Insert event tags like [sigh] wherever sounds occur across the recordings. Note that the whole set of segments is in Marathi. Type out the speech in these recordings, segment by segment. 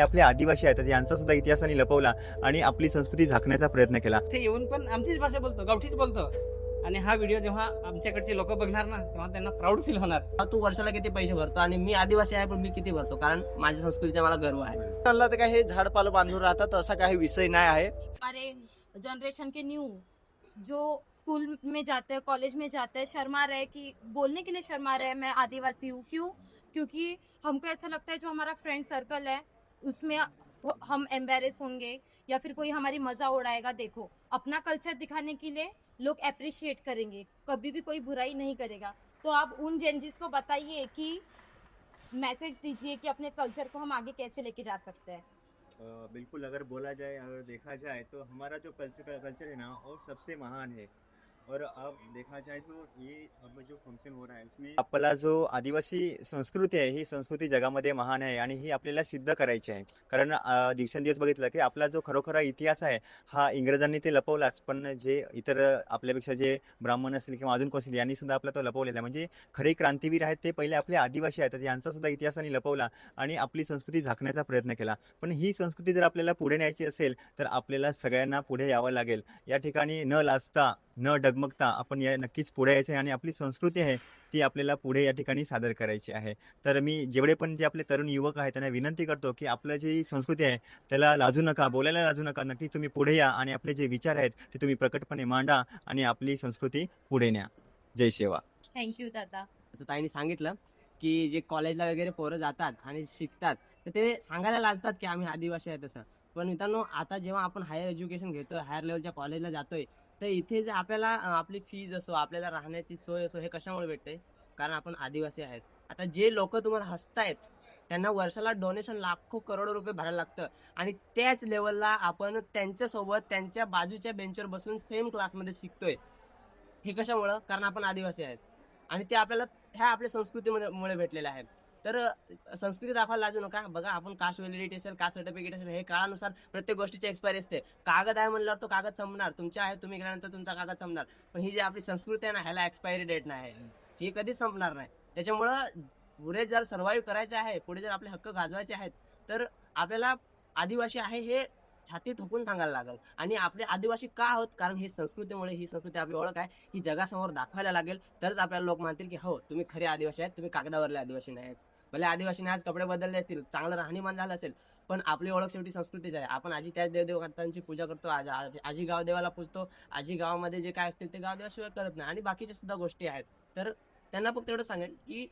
आपले आदिवासी आहेत. यांचा सुद्धा इतिहासाने लपवला आणि आपली संस्कृती झाकण्याचा प्रयत्न केला. ते येऊन पण आमचीच भाषा बोलतो गावठीच बोलतो. आणि हा व्हिडिओ जेव्हा आमच्याकडचे लोक बघणार ना तेव्हा त्यांना प्राऊड फील होणार. तू वर्षाला किती पैसे भरतो आणि मी आदिवासी आहे पण मी किती भरतो? कारण माझ्या संस्कृतीचा मला गर्व आहे. म्हणलं तर काय हे झाडपालं बांधून राहतात असा काही विषय नाही आहे. हमारे जनरेशन के न्यू जो स्कूल में जाते हैं कॉलेज में जाते हैं शर्मा रहे कि बोलने के लिए शर्मा रहे मैं आदिवासी हूँ। क्यों? क्योंकि हमको ऐसा लगता है जो हमारा फ्रेंड सर्कल है उसमें हम एम्बेरस होंगे या फिर कोई हमारी मज़ा उड़ाएगा, देखो, अपना कल्चर दिखाने के लिए लोग अप्रिशिएट करेंगे, कभी भी कोई बुराई नहीं करेगा। तो आप उन जेंजिस को बताइए कि मैसेज दीजिए कि अपने कल्चर को हम आगे कैसे लेके जा सकते हैं। बिल्कुल, अगर बोला जाए, अगर देखा जाए तो हमारा जो कल्चर कल्चर है ना, वो सबसे महान है। और अब देखा जाए तो ये अब जो फंक्शन हो रहा है इसमें आपला जो आदिवासी संस्कृती आहे ही संस्कृती जगामध्ये महान आहे आणि ही आपल्याला सिद्ध करायची आहे. कारण अ, दिवसेंदिवस बघितलं की आपला जो खरोखरा इतिहास आहे हा इंग्रजांनी ते लपवलाच. पण जे इतर आपल्यापेक्षा जे ब्राह्मण असतील किंवा अजून कोण असतील यांनी सुद्धा आपला तो लपवलेला आहे. म्हणजे खरे क्रांतीवीर आहेत ते पहिले आपले आदिवासी आहेत. यांचा सुद्धा इतिहासाने लपवला आणि आपली संस्कृती झाकण्याचा प्रयत्न केला. पण ही संस्कृती जर आपल्याला पुढे न्यायची असेल तर आपल्याला सगळ्यांना पुढे यावं लागेल. या ठिकाणी न लाजता न डगमगता आपण या नक्कीच पुढे यायचं आहे आणि आपली संस्कृती आहे ती आपल्याला पुढे या ठिकाणी सादर करायची आहे. तर मी जेवढे पण जे आपले तरुण युवक आहेत त्यांना विनंती करतो की आपलं जी संस्कृती आहे त्याला लाजू नका बोलायला लाजू नका. नक्की तुम्ही पुढे या आणि आपले जे विचार आहेत ते तुम्ही प्रकटपणे मांडा आणि आपली संस्कृती पुढे न्या. जय सेवा थँक्यू दादा. असं ताईने सांगितलं की जे कॉलेजला वगैरे पोरं जातात आणि शिकतात तर ते सांगायला लागतात की आम्ही आदिवासी आहे तसं. पण मित्रांनो आता जेव्हा आपण हायर एज्युकेशन घेतोय हायर लेवलच्या कॉलेजला जातोय तर इथे जे आपल्याला आपली फीज असो आपल्याला राहण्याची सोय असो हे कशामुळे भेटते कारण आपण आदिवासी आहेत. आता जे लोक तुम्हाला हसतायत त्यांना वर्षाला डोनेशन लाखो करोडो रुपये भरायला लागतं. आणि त्याच लेवलला आपण त्यांच्यासोबत त्यांच्या बाजूच्या बेंचवर बसून सेम क्लासमध्ये शिकतोय. हे कशामुळं? कारण आपण आदिवासी आहेत. आणि ते आपल्याला ह्या आपल्या संस्कृतीमध्ये मुळे भेटलेल्या आहेत. तर संस्कृती दाखवायला लाजू नका. बघा आपण कास्ट व्हॅलिडिटी असेल कास्ट सर्टिफिकेट असेल हे काळानुसार प्रत्येक गोष्टीची एक्सपायरी असते. कागद आहे म्हणल्यावर तो कागद संपणार. तुमच्या आहे तुम्ही गेल्यानंतर तुमचा कागद संपणार. पण ही जी आपली संस्कृती आहे ना ह्याला एक्सपायरी डेट नाही ही कधीच संपणार नाही. त्याच्यामुळं पुढे जर सर्व्हाइव्ह करायचे आहे पुढे जर आपले हक्क गाजवायचे आहेत तर आपल्याला आदिवासी आहे हे छाती ठोकून सांगायला लागेल. आणि आपले आदिवासी का आहोत? कारण ही संस्कृतीमुळे ही संस्कृती आपली ओळख आहे. ही जगासमोर दाखवायला लागेल. तरच आपल्याला लोक मानतील की हो तुम्ही खरे आदिवासी आहेत तुम्ही कागदावरले आदिवासी नाही आहेत. भले आदिवासीने आज कपडे बदलले असतील चांगलं राहणीमान झालं असेल पण आपली ओळख शेवटी संस्कृतीच आहे. आपण आजी त्याच देवदेवतांची पूजा करतो आज आजी गाव देवाला पूजतो आजी गावामध्ये जे काय असतील ते गावदेवाशिवाय करत नाही. आणि बाकीच्या सुद्धा गोष्टी आहेत. तर त्यांना फक्त एवढं सांगेल की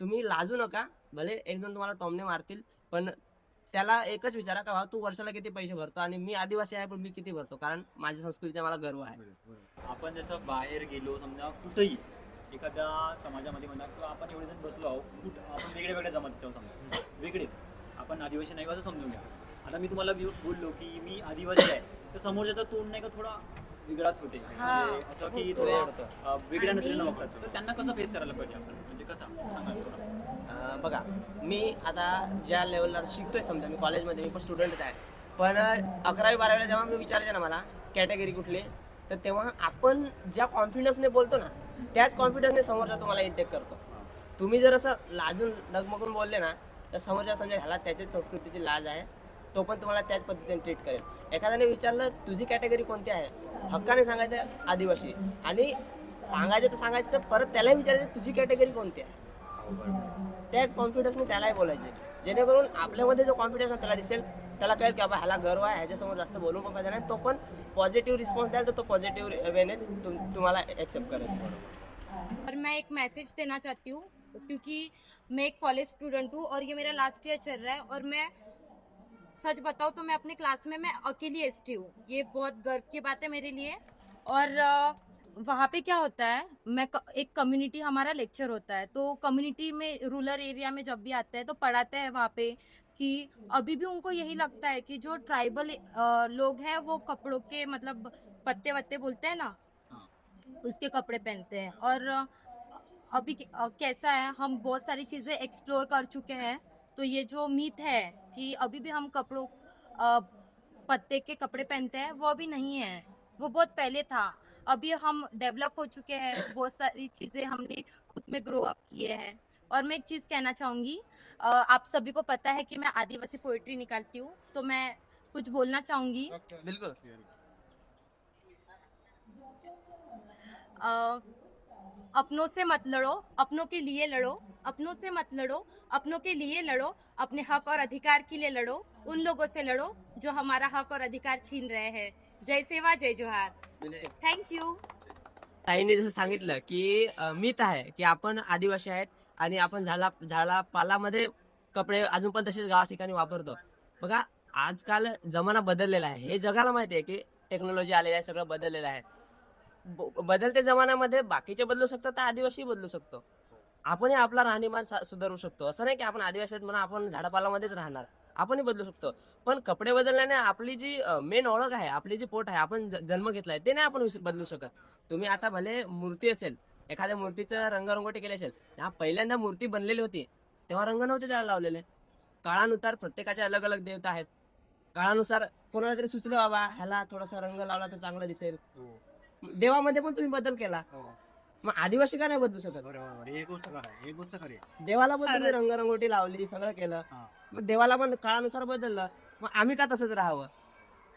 तुम्ही लाजू नका भले एक दोन तुम्हाला टॉमने मारतील पण त्याला एकच विचारा का तू वर्षाला किती पैसे भरतो आणि मी आदिवासी आहे पण मी किती भरतो? कारण माझ्या संस्कृतीचा मला गर्व आहे. आपण जसं बाहेर गेलो समजा कुठेही एखाद्या समाजामध्ये म्हणा किंवा आपण एवढे जण बसलो आहोत कुठं आपण वेगळ्या वेगळ्या जमातीचे आहोत समजा. वेगळेच. आपण आदिवासी नाही असं समजून घ्या. आता मी तुम्हाला बोललो की मी आदिवासी आहे तर समोरच्याचा तोंड नाही का थोडा वेगळाच होते. म्हणजे असं की थोडा वेगळ्या नजरेनं बघतात. तर त्यांना कसं फेस करायला पाहिजे आपण? म्हणजे कसं? सांगा थोडं. बघा मी आता ज्या लेवलला शिकतोय समजा मी कॉलेजमध्ये मी पण स्टुडंटच आहे. पण अकरावी बारावीला जेव्हा मी विचारायचे ना मला कॅटेगरी कुठली तर तेव्हा आपण ज्या कॉन्फिडन्सने बोलतो ना त्याच कॉन्फिडन्सने समोरचा तुम्हाला इंटेक करतो. तुम्ही जर असं लाजून डगमगून बोलले ना तर समोरच्या समजा ह्याला त्याच्याच संस्कृतीची लाज आहे तो पण तुम्हाला त्याच पद्धतीने ट्रीट करेल. एखाद्याने विचारलं तुझी कॅटेगरी कोणती आहे? हक्काने सांगायचं आदिवासी. आणि सांगायचं तर सांगायचं परत त्यालाही विचारायचं तुझी कॅटेगरी कोणती आहे? त्याच कॉन्फिडन्सने त्यालाही बोलायचे. जेणेकरून आपल्यामध्ये जो कॉन्फिडन्स त्याला दिसेल. त्याला कळेल की बाबा ह्याला गर्व आहे, ह्याच्यासमोर जास्त बोलून पण नाही तो पण पॉझिटिव्ह रिस्पॉन्स द्याल तर तो पॉझिटिव्ह वेनेच तुम्हाला एक्सेप्ट करेल. और मैं एक मैसेज देना चाहती हूँ, क्योंकि मैं एक कॉलेज स्टूडेंट हूँ और ये मेरा लास्ट ईयर चल रहा है और मैं सच बताऊँ तो मैं अपने क्लास में, मैं अकेली एस टी हूँ। ये बहुत गर्व की बात है मेरे लिए। और वहाँ पे क्या होता है मैं एक कम्युनिटी हमारा लेक्चर होता है तो कम्युनिटी में रूरल एरिया में जब भी आते हैं तो पढ़ाते हैं वहाँ पे कि अभी भी उनको यही लगता है कि जो ट्राइबल लोग हैं वो कपड़ों के मतलब पत्ते वत्ते बोलते हैं ना उसके कपड़े पहनते हैं। और अभी कैसा है हम बहुत सारी चीज़ें एक्सप्लोर कर चुके हैं तो ये जो मीथ है कि अभी भी हम कपड़ों पत्ते के कपड़े पहनते हैं वो अभी नहीं है। वो बहुत पहले था अभी हम डेवलप हो चुके हैं बहुत सारी चीज़ें हमने खुद में ग्रो अप किए हैं। और मैं एक चीज़ कहना चाहूँगी आप सभी को पता है कि मैं आदिवासी पोइट्री निकालती हूँ तो मैं कुछ बोलना चाहूँगी। बिलकुल। अपनों से मत लड़ो अपनों के लिए लड़ो अपनों से मत लड़ो अपनों के लिए लड़ो अपने हक और अधिकार के लिए लड़ो उन लोगों से लड़ो जो हमारा हक और अधिकार छीन रहे हैं। जय सेवा जय जोहार. थैंक यू ताईने जसं सांगितलं की मिथ आहे की आपण आदिवासी आहेत आणि आपण झाडा झाडा पालामध्ये कपडे अजून पण तसेच गावा ठिकाणी वापरतो. बघा आजकाल जमाना बदललेला आहे. हे जगाला माहिती आहे की टेक्नॉलॉजी आलेली आहे सगळं बदललेलं आहे. बदलत्या जमान्यामध्ये बाकीचे बदलू शकतात तर आदिवासी बदलू शकतो. आपणही आपला राहणीमान सुधारू शकतो. असं नाही की आपण आदिवासी आहेत म्हणून आपण झाडापालामध्येच राहणार. आपणही बदलू शकतो. पण कपडे बदलल्याने आपली जी मेन ओळख आहे आपली जी पोट आहे आपण जन्म घेतलाय ते नाही आपण बदलू शकत. तुम्ही आता भले मूर्ती असेल एखाद्या मूर्तीचं रंगरंगोटी केली असेल हा पहिल्यांदा मूर्ती बनलेली होती तेव्हा रंग नव्हते त्याला लावलेले. काळानुसार प्रत्येकाचे अलग अलग देवता आहेत. काळानुसार कोणाला तरी सुचलं बाबा ह्याला थोडासा रंग लावला तर चांगलं दिसेल. देवामध्ये पण तुम्ही बदल केला. मग आदिवासी का नाही बदलू शकत? एक गोष्ट खरं एक गोष्ट खरी देवाला पण तुम्ही रंगरंगोटी लावली सगळं केलं. हा. मग देवाला पण काळानुसार बदललं. मग आम्ही का तसंच राहावं?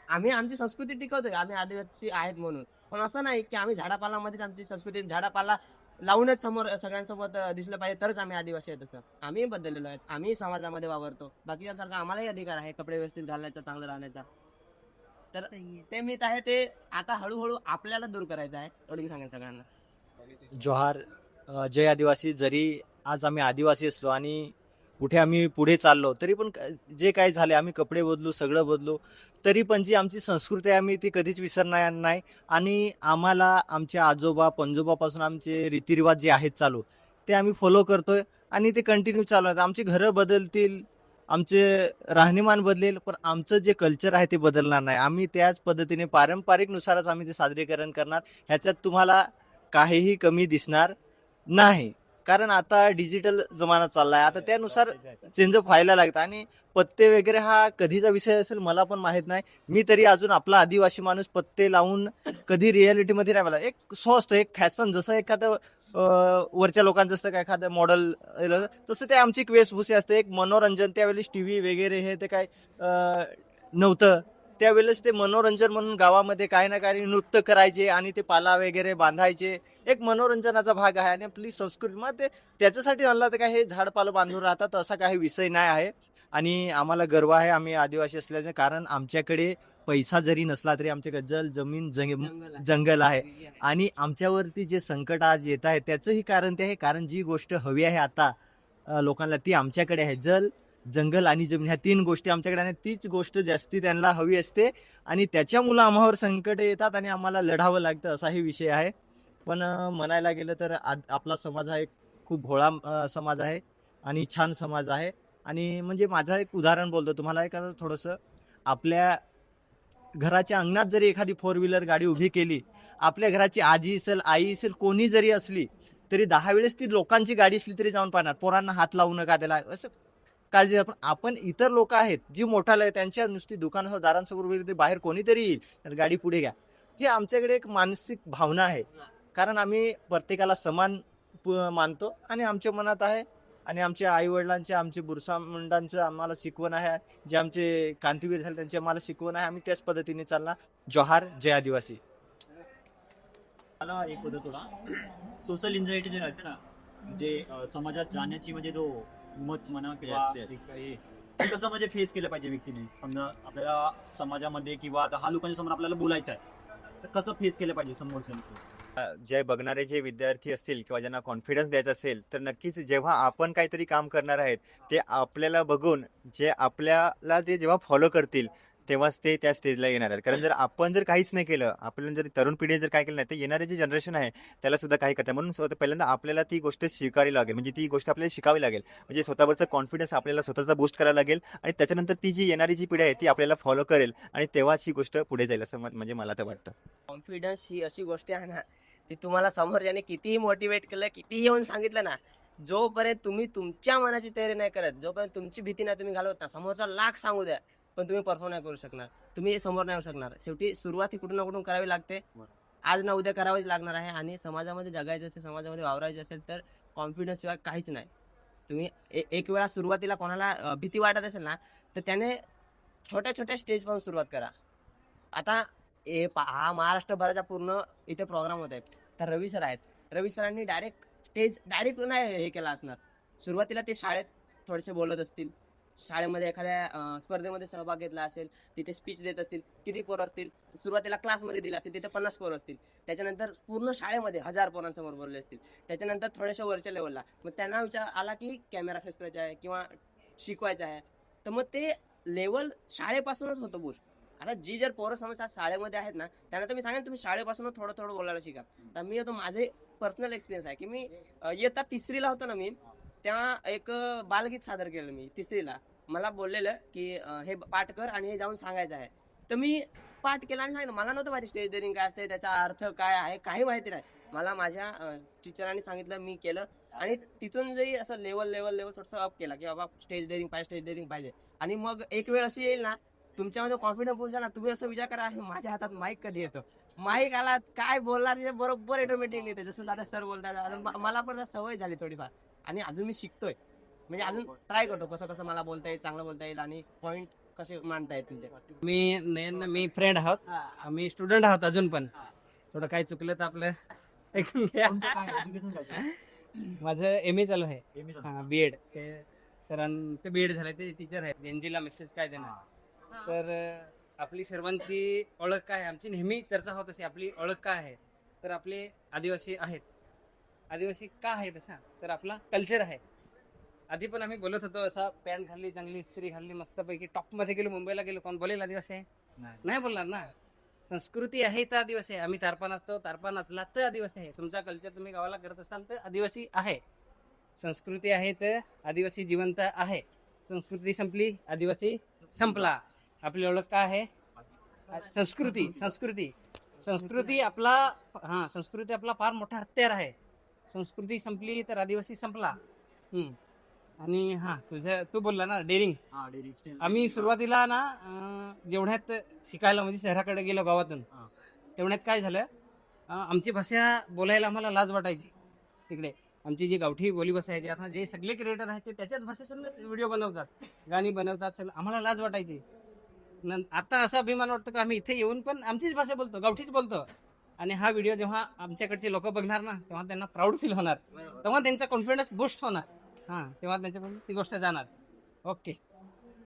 आम्ही आमची संस्कृती टिकवतोय. आम्ही आदिवासी आहेत म्हणून. पण असं नाही की आम्ही झाडापालामध्येच आमची संस्कृती झाडापाला लावूनच समोर सगळ्यांसोबत अं, दिसलं पाहिजे तरच आम्ही आदिवासी आहेत तसं. आम्ही बदललेलो आहेत. आम्ही समाजामध्ये वावरतो. बाकीच्यासारखा आम्हालाही अधिकार आहे कपडे व्यवस्थित घालण्याचा चांगलं राहण्याचा. तर ते मित आहे ते आता हळूहळू आपल्याला दूर करायचं आहे. एवढं मी सांगेन सगळ्यांना. जोहार जय आदिवासी जरी आज आम्ही आदिवासी असलो आणि कुठे आम्ही पुढे चाललो तरी पण जे काही झाले आम्ही कपडे बदलू सगळं बदलू तरी पण जी आमची संस्कृती आहे आम्ही ती कधीच विसरणार नाही. आणि आम्हाला आमच्या आजोबा पंजोबापासून आमचे रीतिरिवाज जे आहेत चालू ते आम्ही फॉलो करतोय आणि ते कंटिन्यू चालू आहेत आमची घरं बदलतील आमचे राहणीमान बदलेल पण आमचं जे कल्चर आहे ते बदलणार नाही. आम्ही त्याच पद्धतीने पारंपरिकनुसारच आम्ही ते सादरीकरण करणार. ह्याच्यात तुम्हाला काहीही कमी दिसणार नाही. कारण आता डिजिटल जमाना चाललाय. आता त्यानुसार चेंज व्हायला लागतं. आणि पत्ते वगैरे हा कधीचा विषय असेल मला पण माहीत नाही. मी तरी अजून आपला आदिवासी माणूस पत्ते लावून कधी रियालिटीमध्ये नाही मला एक सो असतं एक फॅशन जसं एखादं वरच्या लोकांचं असतं का एखादं मॉडेल तसं ते आमची एक वेशभूषा असते. एक मनोरंजन त्यावेळेस टी व्ही वगैरे हे ते काय नव्हतं. त्यावेळेस ते मनोरंजन म्हणून गावामध्ये काही ना काही नृत्य करायचे आणि ते पाला वगैरे बांधायचे. एक मनोरंजनाचा भाग आहे आणि आपली संस्कृती. मग ते त्याच्यासाठी म्हणलं तर काय हे झाडपालं बांधून राहतात असा काही विषय नाही आहे. आणि आम्हाला गर्व आहे आम्ही आदिवासी असल्याचं कारण आमच्याकडे पैसा जरी नसला तरी आमच्याकडे जल जमीन जंग जंगल आहे. आणि आमच्यावरती जे संकट आज येत आहे त्याचंही कारण ते आहे. कारण जी गोष्ट हवी आहे आता लोकांना ती आमच्याकडे आहे. जल जंगल आणि जमीन ह्या तीन गोष्टी आमच्याकडे आणि तीच गोष्ट जास्ती त्यांना हवी असते. आणि त्याच्यामुळं आम्हावर संकट येतात आणि आम्हाला लढावं लागतं असाही विषय आहे. पण म्हणायला गेलं तर आद आपला समाज हा एक खूप भोळा समाज आहे आणि छान समाज आहे. आणि म्हणजे माझं एक उदाहरण बोलतो तुम्हाला एक थोडंसं आपल्या घराच्या अंगणात जरी एखादी फोर व्हीलर गाडी उभी केली आपल्या घराची आजी असेल आई असेल कोणी जरी असली तरी दहा वेळेस ती लोकांची गाडी असली तरी जाऊन पाहणार पोरांना हात लावू नका त्याला असं काळजी आपण आपण इतर लोक आहेत जी मोठाले आहेत त्यांच्या नुसती दुकानासमोर दारांसमोर उभी बाहेर कोणीतरी येईल तर गाडी पुढे घ्या. ही आमच्याकडे एक मानसिक भावना आहे. कारण आम्ही प्रत्येकाला समान मानतो आणि आमच्या मनात आहे. आणि आमच्या आई वडिलांचे आमचे बुरसा मुंडांचं आम्हाला शिकवण आहे. जे आमचे क्रांतीवीर झाले त्यांची आम्हाला शिकवण आहे. आम्ही त्याच पद्धतीने चालणार. जोहार जय आदिवासी. मला एक होतं थोडा. सोशल इन्झायटी जे राहते ना जे समाजात जाण्याची म्हणजे जो मत म्हणा किंवा Yes, yes. एक हे, ते कसं म्हणजे फेस केलं पाहिजे व्यक्तीने समजा आपल्याला समाजामध्ये किंवा आता हा लोकांच्या समोर आपल्याला बोलायचं आहे तर कसं फेस केलं पाहिजे समोरच्या जे बघणारे जे विद्यार्थी असतील किंवा ज्यांना कॉन्फिडन्स द्यायचा असेल तर नक्कीच जेव्हा आपण काहीतरी काम करणार आहेत ते आपल्याला बघून जे आपल्याला ते जेव्हा फॉलो करतील तेव्हाच ते त्या स्टेजला येणार आहेत. कारण जर आपण जर काहीच नाही केलं आपल्याला जर तरुण पिढी जर काय केलं नाही तर येणारे जे जनरेशन आहे त्याला सुद्धा काही करतात म्हणून स्वतः पहिल्यांदा आपल्याला ती गोष्ट स्वीकारावी लागेल. म्हणजे ती गोष्ट आपल्याला शिकावी लागेल. म्हणजे स्वतःवरचा कॉन्फिडन्स आपल्याला स्वतःचा बूस्ट करावा लागेल आणि त्याच्यानंतर ती जी येणारी जी पिढी आहे ती आपल्याला फॉलो करेल आणि तेव्हाच ही गोष्ट पुढे जाईल असं मत- म्हणजे मला तर वाटतं. कॉन्फिडन्स ही अशी गोष्ट आहे ना ती तुम्हाला समोरच्याने कितीही मोटिवेट केलं कितीही येऊन सांगितलं ना जोपर्यंत तुम्ही तुमच्या मनाची तयारी नाही करत जोपर्यंत तुमची भीती नाही तुम्ही घालवत ना समोरचा लाख सांगू द्या. पण तुम्ही परफॉर्म नाही करू शकणार. तुम्ही समोर नाही येऊ शकणार. शेवटी सुरुवात ही कुठून ना कुठून करावी लागते. आज ना उद्या करावीच लागणार आहे आणि समाजामध्ये जगायचं असेल समाजामध्ये वावरायचं असेल तर कॉन्फिडन्स शिवाय काहीच नाही. तुम्ही एक वेळा सुरुवातीला कोणाला भीती वाटत असेल ना तर त्याने छोट्या छोट्या स्टेजपासून सुरुवात करा. आता ए हा महाराष्ट्रभराचा पूर्ण इथे प्रोग्राम होत आहे तर रवी सर आहेत. रवी सरांनी डायरेक्ट स्टेज डायरेक्ट नाही हे केलं असणार. सुरुवातीला ते शाळेत थोडेसे बोलत असतील. शाळेमध्ये एखाद्या स्पर्धेमध्ये सहभाग घेतला असेल तिथे स्पीच देत असतील किती पोरं असतील सुरुवातीला क्लासमध्ये दिला असतील तिथे पन्नास पोरं असतील. त्याच्यानंतर पूर्ण शाळेमध्ये हजार पोरांसमोर बोलले असतील. त्याच्यानंतर थोड्याशा वरच्या लेवलला मग त्यांना विचार आला की कॅमेरा फेस करायचा आहे किंवा शिकवायचं आहे. तर मग ते लेवल शाळेपासूनच होतं बुश. आता जी जर पोरं समज आज शाळेमध्ये आहेत ना त्यांना तर मी सांगेन तुम्ही शाळेपासूनच थोडं थोडं बोलायला शिका. तर मी होतो माझे पर्सनल एक्सपिरियन्स आहे की मी येता इयत्ता तिसरीला होतो ना मी तेव्हा एक बालगीत सादर केलं मी तिसरीला. मला बोललेलं की हे पाठ कर आणि हे जाऊन सांगायचं आहे. तर मी पाठ केला आणि सांगितलं मला नव्हतं माहिती स्टेज डेअरिंग काय असते त्याचा अर्थ काय आहे काही माहिती नाही. मला माझ्या टीचरांनी सांगितलं मी केलं. आणि तिथून जरी असं लेवल लेवल लेवल थोडंसं अप केला की बाबा स्टेज डेअरिंग पाहिजे स्टेज डेअरिंग पाहिजे. आणि मग एक वेळ अशी येईल ना तुमच्यामध्ये कॉन्फिडन्स पोहोचा ना तुम्ही असं विचार करा "हे माझ्या हातात माईक कधी येतो? माईक आला काय बोलणार ते बरोबर ऑटोमॅटिक येते. जसं दादा सर बोलतात मला पण सवय झाली थोडीफार. आणि अजून मी शिकतोय. म्हणजे अजून ट्राय करतो कसं कसं मला बोलता येईल चांगलं बोलता येईल आणि पॉईंट कसे मांडता येतील ते. मी नयन मी फ्रेंड आहोत. आम्ही स्टुडंट आहोत अजून पण. थोडं काही चुकलं तर आपलं [laughs] ऐकून घ्या. माझं एम ए चालू आहे. हा बी एड ते सरांचं बी एड झालंय ते टीचर आहेत एनजीला मेसेज काय देणार? तर आपली सर्वांची ओळख काय आहे? आमची नेहमी चर्चा होत असे आपली ओळख काय आहे? तर आपले आदिवासी आहेत. आदिवासी का आहे तसा तर आपला कल्चर आहे. आधी पण आम्ही बोलत होतो असा पॅन्ट घालली चांगली इस्त्री घालली मस्तपैकी टॉपमध्ये गेलो मुंबईला गेलो कोण बोलेल आदिवासी आहे? नाही. बोलणार ना. संस्कृती आहे तर आदिवासी आहे. आम्ही तारपा नाचतो तारपा नाचला तर आदिवासी आहे. तुमचा कल्चर तुम्ही गावाला करत असाल तर आदिवासी आहे. संस्कृती आहे तर आदिवासी जिवंत आहे. संस्कृती संपली आदिवासी संपला. आपली ओळख काय आहे? संस्कृती संस्कृती. संस्कृती आपला हा संस्कृती आपला फार मोठा हत्यार आहे. संस्कृती संपली तर आदिवासी संपला. आणि हा तुझं तू बोलला ना डेअरिंग आम्ही सुरुवातीला ना अं, जेवढ्यात शिकायला म्हणजे शहराकडे गेलो गावातून हा. तेवढ्यात काय झालं अं, आमची भाषा बोलायला आम्हाला लाज वाटायची. तिकडे आमची जी गावठी बोली भाषा आहे ती आता जे सगळे क्रिएटर आहेत ते त्याच्याच भाषेतून व्हिडिओ बनवतात गाणी बनवतात सगळं आम्हाला लाज वाटायची. नं- आता असा अभिमान वाटतो का आम्ही इथे येऊन पण आमचीच भाषा बोलतो गावठीच बोलतो. आणि हा व्हिडिओ जेव्हा आमच्याकडचे लोक बघणार ना तेव्हा त्यांना प्राऊड फील होणार. तेव्हा त्यांचा कॉन्फिडन्स बूस्ट होणार. हा. तेव्हा त्यांच्याकडून ती गोष्ट जाणार. ओके.